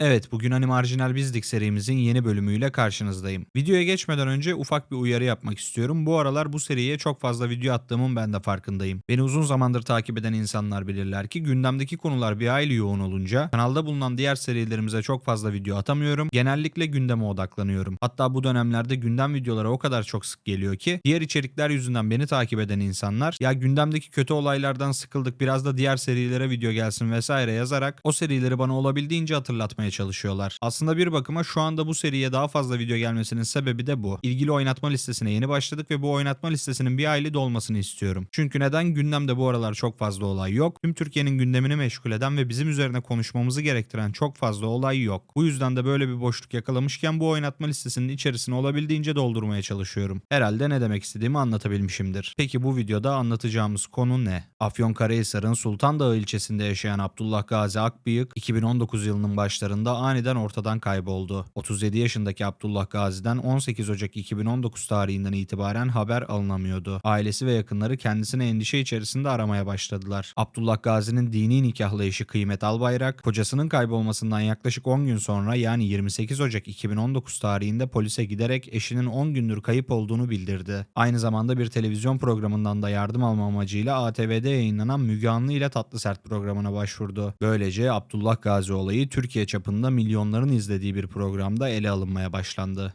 Evet, bugün Hani Marjinal Bizdik serimizin yeni bölümüyle karşınızdayım. Videoya geçmeden önce ufak bir uyarı yapmak istiyorum. Bu aralar bu seriye çok fazla video attığımın ben de farkındayım. Beni uzun zamandır takip eden insanlar bilirler ki gündemdeki konular bir hayli yoğun olunca kanalda bulunan diğer serilerimize çok fazla video atamıyorum. Genellikle gündeme odaklanıyorum. Hatta bu dönemlerde gündem videoları o kadar çok sık geliyor ki diğer içerikler yüzünden beni takip eden insanlar ya gündemdeki kötü olaylardan sıkıldık biraz da diğer serilere video gelsin vesaire yazarak o serileri bana olabildiğince hatırlatmaya çalışıyorlar. Aslında bir bakıma şu anda bu seriye daha fazla video gelmesinin sebebi de bu. İlgili oynatma listesine yeni başladık ve bu oynatma listesinin bir aylı dolmasını istiyorum. Çünkü neden gündemde bu aralar çok fazla olay yok. Tüm Türkiye'nin gündemini meşgul eden ve bizim üzerine konuşmamızı gerektiren çok fazla olay yok. Bu yüzden de böyle bir boşluk yakalamışken bu oynatma listesinin içerisine olabildiğince doldurmaya çalışıyorum. Herhalde ne demek istediğimi anlatabilmişimdir. Peki bu videoda anlatacağımız konu ne? Afyonkarahisar'ın Sultan Dağı ilçesinde yaşayan Abdullah Gazi Akbıyık 2019 yılının başlarında aniden ortadan kayboldu. 37 yaşındaki Abdullah Gazi'den 18 Ocak 2019 tarihinden itibaren haber alınamıyordu. Ailesi ve yakınları kendisini endişe içerisinde aramaya başladılar. Abdullah Gazi'nin dini nikahlı eşi Kıymet Albayrak, kocasının kaybolmasından yaklaşık 10 gün sonra yani 28 Ocak 2019 tarihinde polise giderek eşinin 10 gündür kayıp olduğunu bildirdi. Aynı zamanda bir televizyon programından da yardım alma amacıyla ATV'de yayınlanan Müge Anlı ile Tatlı Sert programına başvurdu. Böylece Abdullah Gazi olayı Türkiye çapında milyonların izlediği bir programda ele alınmaya başlandı.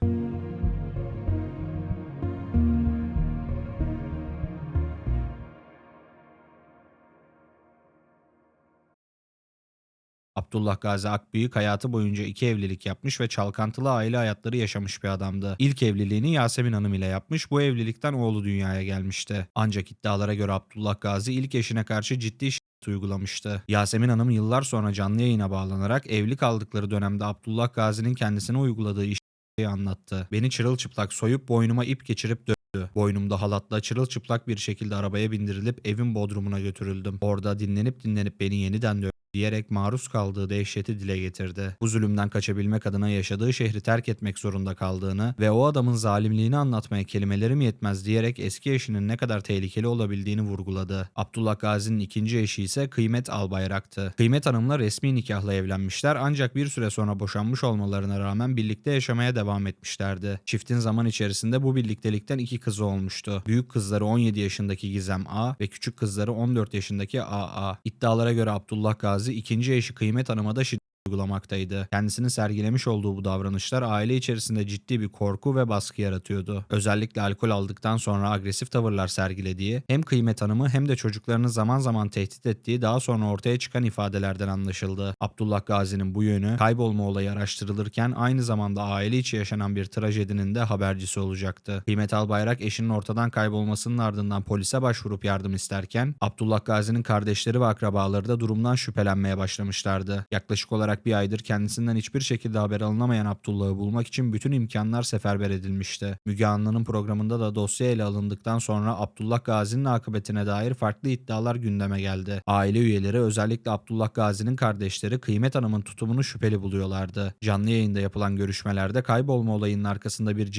Abdullah Gazi Akbıyık hayatı boyunca iki evlilik yapmış ve çalkantılı aile hayatları yaşamış bir adamdı. İlk evliliğini Yasemin Hanım ile yapmış, bu evlilikten oğlu dünyaya gelmişti. Ancak iddialara göre Abdullah Gazi ilk eşine karşı ciddi uygulamıştı. Yasemin Hanım yıllar sonra canlı yayına bağlanarak evli kaldıkları dönemde Abdullah Gazi'nin kendisine uyguladığı işi anlattı. Beni çırılçıplak soyup boynuma ip geçirip dövdü. Boynumda halatla çırılçıplak bir şekilde arabaya bindirilip evin bodrumuna götürüldüm. Orada dinlenip dinlenip beni yeniden dövdü diyerek maruz kaldığı dehşeti dile getirdi. Bu zulümden kaçabilmek adına yaşadığı şehri terk etmek zorunda kaldığını ve o adamın zalimliğini anlatmaya kelimelerim yetmez diyerek eski eşinin ne kadar tehlikeli olabildiğini vurguladı. Abdullah Gazi'nin ikinci eşi ise Kıymet Albayrak'tı. Kıymet Hanım'la resmi nikahla evlenmişler ancak bir süre sonra boşanmış olmalarına rağmen birlikte yaşamaya devam etmişlerdi. Çiftin zaman içerisinde bu birliktelikten iki kızı olmuştu. Büyük kızları 17 yaşındaki Gizem A ve küçük kızları 14 yaşındaki AA. İddialara göre Abdullah Gazi ikinci eşi Kıymet Hanım'a da şiddet uygulamaktaydı. Kendisini sergilemiş olduğu bu davranışlar aile içerisinde ciddi bir korku ve baskı yaratıyordu. Özellikle alkol aldıktan sonra agresif tavırlar sergilediği, hem Kıymet Hanım'ı hem de çocuklarını zaman zaman tehdit ettiği daha sonra ortaya çıkan ifadelerden anlaşıldı. Abdullah Gazi'nin bu yönü kaybolma olayı araştırılırken aynı zamanda aile içi yaşanan bir trajedinin de habercisi olacaktı. Kıymet Albayrak eşinin ortadan kaybolmasının ardından polise başvurup yardım isterken Abdullah Gazi'nin kardeşleri ve akrabaları da durumdan şüphelenmeye başlamışlardı. Yaklaşık olarak bir aydır kendisinden hiçbir şekilde haber alınamayan Abdullah'ı bulmak için bütün imkanlar seferber edilmişti. Müge Anlı'nın programında da dosya ele alındıktan sonra Abdullah Gazi'nin akıbetine dair farklı iddialar gündeme geldi. Aile üyeleri özellikle Abdullah Gazi'nin kardeşleri Kıymet Hanım'ın tutumunu şüpheli buluyorlardı. Canlı yayında yapılan görüşmelerde kaybolma olayının arkasında bir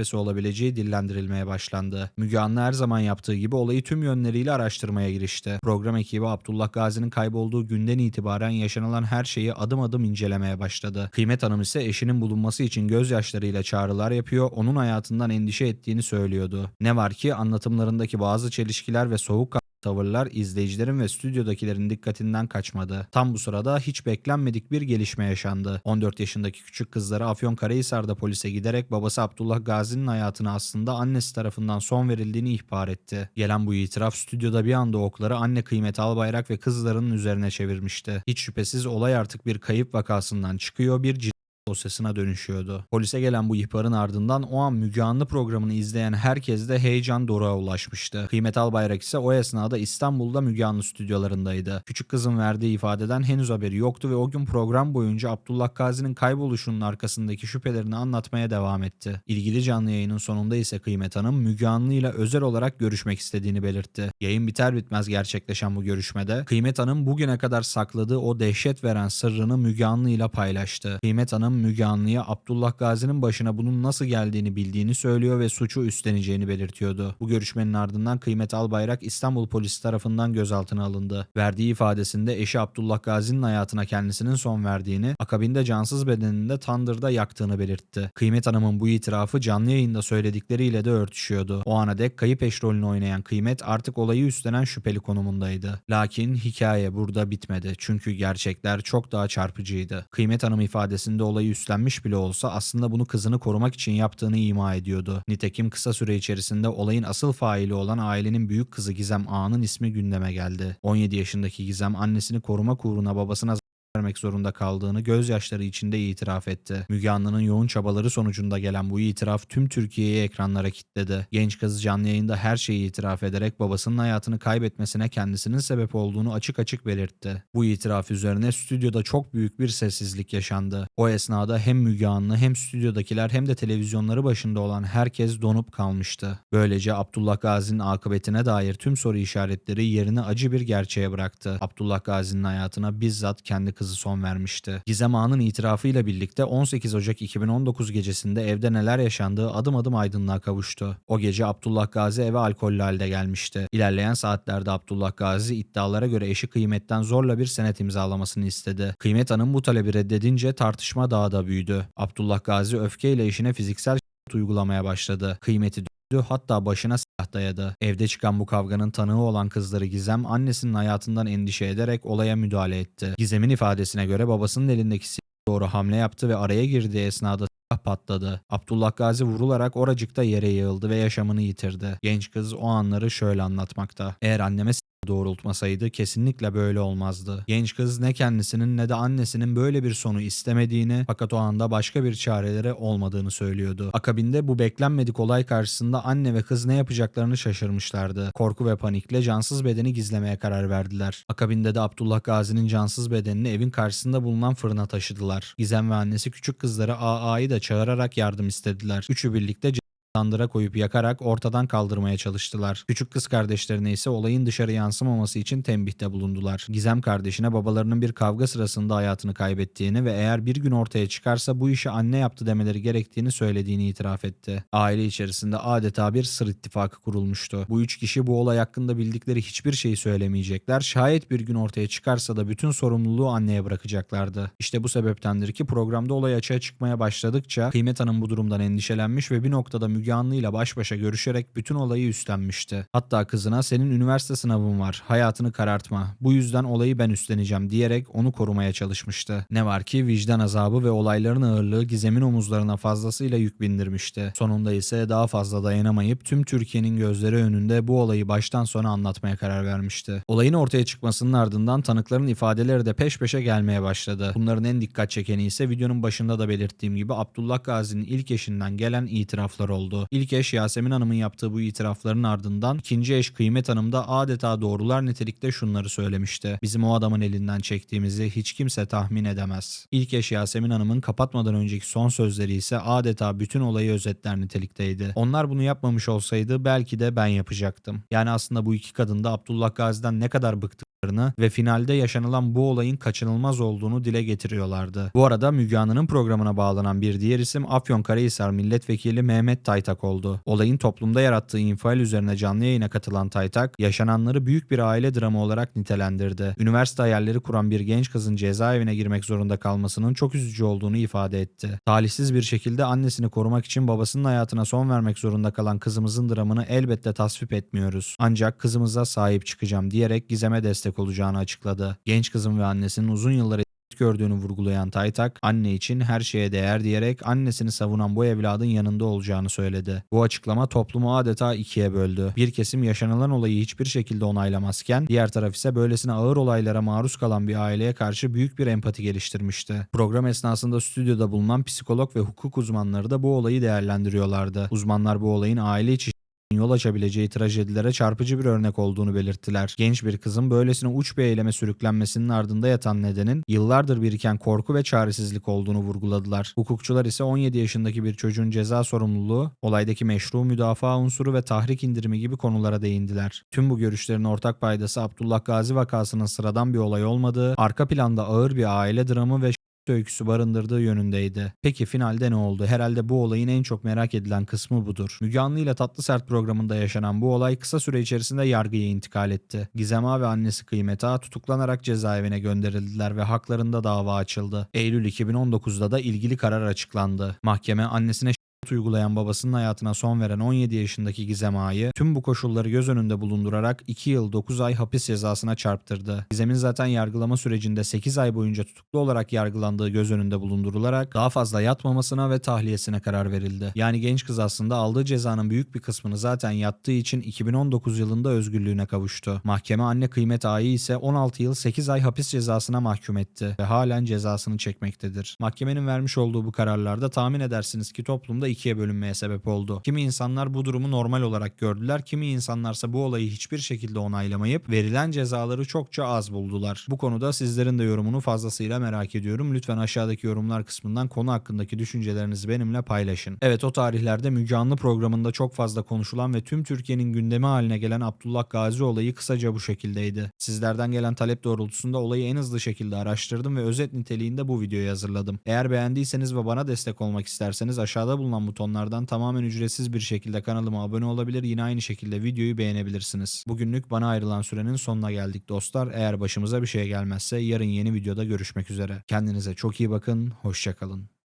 şüphesi olabileceği dillendirilmeye başlandı. Müge Anlı her zaman yaptığı gibi olayı tüm yönleriyle araştırmaya girişti. Program ekibi Abdullah Gazi'nin kaybolduğu günden itibaren yaşanılan her şeyi adım adım incelemeye başladı. Kıymet Hanım ise eşinin bulunması için gözyaşlarıyla çağrılar yapıyor, onun hayatından endişe ettiğini söylüyordu. Ne var ki anlatımlarındaki bazı çelişkiler ve soğuk tavırlar izleyicilerin ve stüdyodakilerin dikkatinden kaçmadı. Tam bu sırada hiç beklenmedik bir gelişme yaşandı. 14 yaşındaki küçük kızları Afyonkarahisar'da polise giderek babası Abdullah Gazi'nin hayatına aslında annesi tarafından son verildiğini ihbar etti. Gelen bu itiraf stüdyoda bir anda okları anne Kıymet Albayrak ve kızlarının üzerine çevirmişti. Hiç şüphesiz olay artık bir kayıp vakasından çıkıyor bir dosyasına dönüşüyordu. Polise gelen bu ihbarın ardından o an Müge Anlı programını izleyen herkes de heyecan doruğa ulaşmıştı. Kıymet Albayrak ise o esnada İstanbul'da Müge Anlı stüdyolarındaydı. Küçük kızın verdiği ifadeden henüz haberi yoktu ve o gün program boyunca Abdullah Gazi'nin kayboluşunun arkasındaki şüphelerini anlatmaya devam etti. İlgili canlı yayının sonunda ise Kıymet Hanım Müge Anlı ile özel olarak görüşmek istediğini belirtti. Yayın biter bitmez gerçekleşen bu görüşmede Kıymet Hanım bugüne kadar sakladığı o dehşet veren sırrını Müge Anlı ile paylaştı. Kıymet Hanım Hanım Müge Anlı'ya Abdullah Gazi'nin başına bunun nasıl geldiğini bildiğini söylüyor ve suçu üstleneceğini belirtiyordu. Bu görüşmenin ardından Kıymet Albayrak İstanbul polisi tarafından gözaltına alındı. Verdiği ifadesinde eşi Abdullah Gazi'nin hayatına kendisinin son verdiğini, akabinde cansız bedenini de tandırda yaktığını belirtti. Kıymet Hanım'ın bu itirafı canlı yayında söyledikleriyle de örtüşüyordu. O ana dek kayıp eş rolünü oynayan Kıymet artık olayı üstlenen şüpheli konumundaydı. Lakin hikaye burada bitmedi. Çünkü gerçekler çok daha çarpıcıydı. Kıymet Hanım ifadesinde olayı üstlenmiş bile olsa aslında bunu kızını korumak için yaptığını ima ediyordu. Nitekim kısa süre içerisinde olayın asıl faili olan ailenin büyük kızı Gizem Ağa'nın ismi gündeme geldi. 17 yaşındaki Gizem annesini korumak uğruna babasına vermek zorunda kaldığını gözyaşları içinde itiraf etti. Müge Anlı'nın yoğun çabaları sonucunda gelen bu itiraf tüm Türkiye'yi ekranlara kilitledi. Genç kız canlı yayında her şeyi itiraf ederek babasının hayatını kaybetmesine kendisinin sebep olduğunu açık açık belirtti. Bu itiraf üzerine stüdyoda çok büyük bir sessizlik yaşandı. O esnada hem Müge Anlı hem stüdyodakiler hem de televizyonları başında olan herkes donup kalmıştı. Böylece Abdullah Gazi'nin akıbetine dair tüm soru işaretleri yerini acı bir gerçeğe bıraktı. Abdullah Gazi'nin hayatına bizzat kendi kızı son vermişti. Gizem Ağa'nın itirafıyla birlikte 18 Ocak 2019 gecesinde evde neler yaşandığı adım adım aydınlığa kavuştu. O gece Abdullah Gazi eve alkollü halde gelmişti. İlerleyen saatlerde Abdullah Gazi iddialara göre eşi Kıymet'ten zorla bir senet imzalamasını istedi. Kıymet Hanım bu talebi reddedince tartışma daha da büyüdü. Abdullah Gazi öfkeyle eşine fiziksel uygulamaya başladı. Kıymeti hatta başına silah dayadı. Evde çıkan bu kavganın tanığı olan kızları Gizem annesinin hayatından endişe ederek olaya müdahale etti. Gizem'in ifadesine göre babasının elindeki silah doğru hamle yaptı ve araya girdiği esnada patladı. Abdullah Gazi vurularak oracıkta yere yığıldı ve yaşamını yitirdi. Genç kız o anları şöyle anlatmakta. Eğer anneme doğrultmasaydı kesinlikle böyle olmazdı. Genç kız ne kendisinin ne de annesinin böyle bir sonu istemediğini fakat o anda başka bir çareleri olmadığını söylüyordu. Akabinde bu beklenmedik olay karşısında anne ve kız ne yapacaklarını şaşırmışlardı. Korku ve panikle cansız bedeni gizlemeye karar verdiler. Akabinde de Abdullah Gazi'nin cansız bedenini evin karşısında bulunan fırına taşıdılar. Gizem ve annesi küçük kızları AA'yı da çağırarak yardım istediler. Üçü birlikte tandıra koyup yakarak ortadan kaldırmaya çalıştılar. Küçük kız kardeşlerine ise olayın dışarı yansımaması için tembihte bulundular. Gizem kardeşine babalarının bir kavga sırasında hayatını kaybettiğini ve eğer bir gün ortaya çıkarsa bu işi anne yaptı demeleri gerektiğini söylediğini itiraf etti. Aile içerisinde adeta bir sır ittifakı kurulmuştu. Bu üç kişi bu olay hakkında bildikleri hiçbir şeyi söylemeyecekler. Şayet bir gün ortaya çıkarsa da bütün sorumluluğu anneye bırakacaklardı. İşte bu sebeptendir ki programda olay açığa çıkmaya başladıkça Kıymet Hanım bu durumdan endişelenmiş ve bir noktada Müge Anlı ile baş başa görüşerek bütün olayı üstlenmişti. Hatta kızına senin üniversite sınavın var, hayatını karartma. Bu yüzden olayı ben üstleneceğim diyerek onu korumaya çalışmıştı. Ne var ki vicdan azabı ve olayların ağırlığı Gizem'in omuzlarına fazlasıyla yük bindirmişti. Sonunda ise daha fazla dayanamayıp tüm Türkiye'nin gözleri önünde bu olayı baştan sona anlatmaya karar vermişti. Olayın ortaya çıkmasının ardından tanıkların ifadeleri de peş peşe gelmeye başladı. Bunların en dikkat çekeni ise videonun başında da belirttiğim gibi Abdullah Gazi'nin ilk eşinden gelen itiraflar oldu. İlk eş Yasemin Hanım'ın yaptığı bu itirafların ardından ikinci eş Kıymet Hanım da adeta doğrular nitelikte şunları söylemişti. Bizim o adamın elinden çektiğimizi hiç kimse tahmin edemez. İlk eş Yasemin Hanım'ın kapatmadan önceki son sözleri ise adeta bütün olayı özetler nitelikteydi. Onlar bunu yapmamış olsaydı belki de ben yapacaktım. Yani aslında bu iki kadın da Abdullah Gazi'den ne kadar bıktık ve finalde yaşanılan bu olayın kaçınılmaz olduğunu dile getiriyorlardı. Bu arada Müge Anlı'nın programına bağlanan bir diğer isim Afyonkarahisar Milletvekili Mehmet Taytak oldu. Olayın toplumda yarattığı infial üzerine canlı yayına katılan Taytak, yaşananları büyük bir aile dramı olarak nitelendirdi. Üniversite hayalleri kuran bir genç kızın cezaevine girmek zorunda kalmasının çok üzücü olduğunu ifade etti. Talihsiz bir şekilde annesini korumak için babasının hayatına son vermek zorunda kalan kızımızın dramını elbette tasvip etmiyoruz. Ancak kızımıza sahip çıkacağım diyerek Gizem'e destek olacağını açıkladı. Genç kızın ve annesinin uzun yıllar gördüğünü vurgulayan Taytak, anne için her şeye değer diyerek annesini savunan bu evladın yanında olacağını söyledi. Bu açıklama toplumu adeta ikiye böldü. Bir kesim yaşanılan olayı hiçbir şekilde onaylamazken, diğer taraf ise böylesine ağır olaylara maruz kalan bir aileye karşı büyük bir empati geliştirmişti. Program esnasında stüdyoda bulunan psikolog ve hukuk uzmanları da bu olayı değerlendiriyorlardı. Uzmanlar bu olayın aile içi yol açabileceği trajedilere çarpıcı bir örnek olduğunu belirttiler. Genç bir kızın böylesine uç bir eyleme sürüklenmesinin ardında yatan nedenin yıllardır biriken korku ve çaresizlik olduğunu vurguladılar. Hukukçular ise 17 yaşındaki bir çocuğun ceza sorumluluğu, olaydaki meşru müdafaa unsuru ve tahrik indirimi gibi konulara değindiler. Tüm bu görüşlerin ortak paydası Abdullah Gazi vakasının sıradan bir olay olmadığı, arka planda ağır bir aile dramı ve öyküsü barındırdığı yönündeydi. Peki finalde ne oldu? Herhalde bu olayın en çok merak edilen kısmı budur. Müge Anlı ile Tatlı Sert programında yaşanan bu olay kısa süre içerisinde yargıya intikal etti. Gizem Ağa ve annesi Kıymet Ağa tutuklanarak cezaevine gönderildiler ve haklarında dava açıldı. Eylül 2019'da da ilgili karar açıklandı. Mahkeme annesine uygulayan babasının hayatına son veren 17 yaşındaki Gizem Ağa'yı tüm bu koşulları göz önünde bulundurarak 2 yıl 9 ay hapis cezasına çarptırdı. Gizem'in zaten yargılama sürecinde 8 ay boyunca tutuklu olarak yargılandığı göz önünde bulundurularak daha fazla yatmamasına ve tahliyesine karar verildi. Yani genç kız aslında aldığı cezanın büyük bir kısmını zaten yattığı için 2019 yılında özgürlüğüne kavuştu. Mahkeme anne Kıymet Ağa'yı ise 16 yıl 8 ay hapis cezasına mahkum etti ve halen cezasını çekmektedir. Mahkemenin vermiş olduğu bu kararlarda tahmin edersiniz ki toplumda ikiye bölünmeye sebep oldu. Kimi insanlar bu durumu normal olarak gördüler, kimi insanlarsa bu olayı hiçbir şekilde onaylamayıp verilen cezaları çokça az buldular. Bu konuda sizlerin de yorumunu fazlasıyla merak ediyorum. Lütfen aşağıdaki yorumlar kısmından konu hakkındaki düşüncelerinizi benimle paylaşın. Evet o tarihlerde Müge Anlı programında çok fazla konuşulan ve tüm Türkiye'nin gündemi haline gelen Abdullah Gazi olayı kısaca bu şekildeydi. Sizlerden gelen talep doğrultusunda olayı en hızlı şekilde araştırdım ve özet niteliğinde bu videoyu hazırladım. Eğer beğendiyseniz ve bana destek olmak isterseniz aşağıda bulunan butonlardan tamamen ücretsiz bir şekilde kanalıma abone olabilir yine aynı şekilde videoyu beğenebilirsiniz. Bugünlük bana ayrılan sürenin sonuna geldik dostlar. Eğer başımıza bir şey gelmezse yarın yeni videoda görüşmek üzere. Kendinize çok iyi bakın, hoşçakalın.